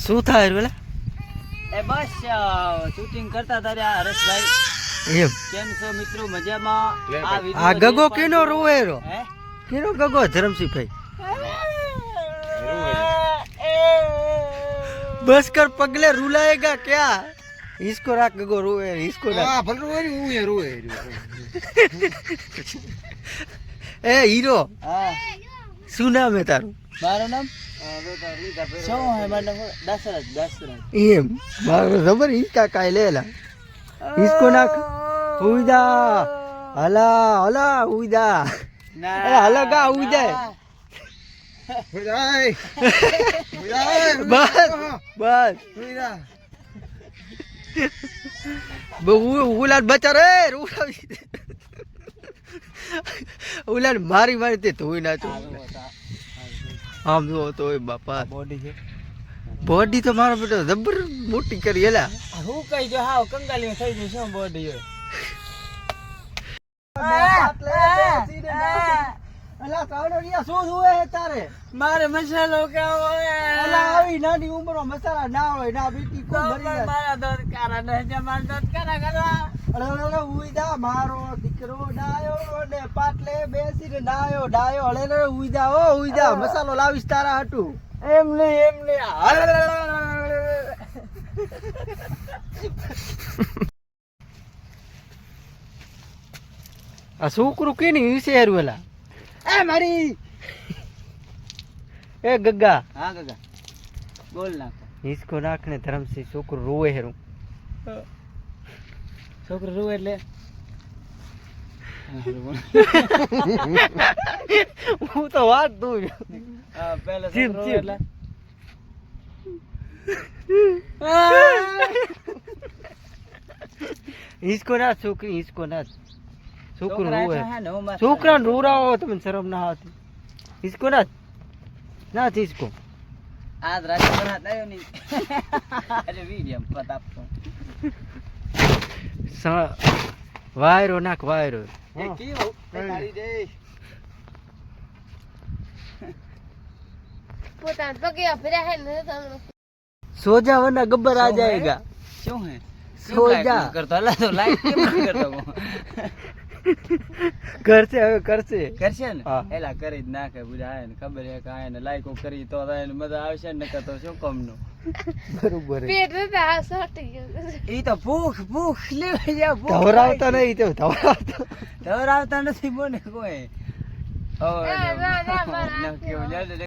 શું થાય પેલા એ બસ શૂટિંગ કરતા તારે આ હરેશભાઈ એમ કેમ છો મિત્રો મજામાં આ આ video ગગો જે કેનો રોવેરો હે કેનો ગગો ધરમસિંહભાઈ बस कर पगले रुलाएगा क्या इसको राख गगो रोए इसको राख ए हीरो હા શું નામ હે તારું મારું નામ કાય લેલા. ઈસકો નાખ. હલા હલા ઉદા હલગા ઉદા બસ બસ. ઉલાન બચા રે ઉલાડ મારી મારી તે ધોઈ નાચું આમ જો તો એ બાપા. બોડી છે. બોડી તો મારો બેટો જબર મોટી કરી એલા. હું કઈ જો હાવ કંગાલી થઈ ગઈ શું બોડી તારે? મારે મસાલો કેવો અલા આવી નાની ઉંમરમાં મસાલા ના હોય ના બીટી મરી કારા ને જે મારા દોત કારા કરવા. અરે ઉઈદા મારો દીકરો ડાયો ને પાટલે બેસીને ડાયો ડાયો. અરે અરે ઉઈદા ઓ ઉઈદા મસાલો લાવીશ તારા હાટુ. એમ નહીં એમ નહીં આ છોકરું કે ની વિશે વેલા એ મારી. એ ગગ્ગા. હા ગગા બોલ નાખો હિસકો નાખ ને ધરમસિંહ છોકરું રોવે હેરું. છોકરો રૂ એટલે. હું તો વાત દઉં હા પહેલા ચીપ, ચીપ. એટલે. હિસકો ના છોકરી હિસકો ના છોકરું રોવે. છોકરા રોરાવો શરમ ના આવતી. હિસકો ના ના હિસકો આજ રાતે બનાત આવ્યો નહીં અરે પતાપતો વાયરો નાખ વાયરો. સોજા વના ગબ્બર આ જાયગા શું હે? સોજા. કરતો? અલા તો લાઈક કેમ કરતો? કરશે હવે કરશે કરશે ને? એલા કરી જ નાખે બધા આય ને ખબર છે કે આય ને લાયકો કરી તો થાય ને મજા આવશે ને નકર તો શું કામનું? બરોબર હે. પેટ હતા આ સટી ગયું ઈ તો ભૂખ ભૂખ લેવા જા ભૂખ ધવરાવતા નહીં તો ધવરાવતા ધવરાવતા નથી બોને કોઈ. ઓ ના, ના, ના.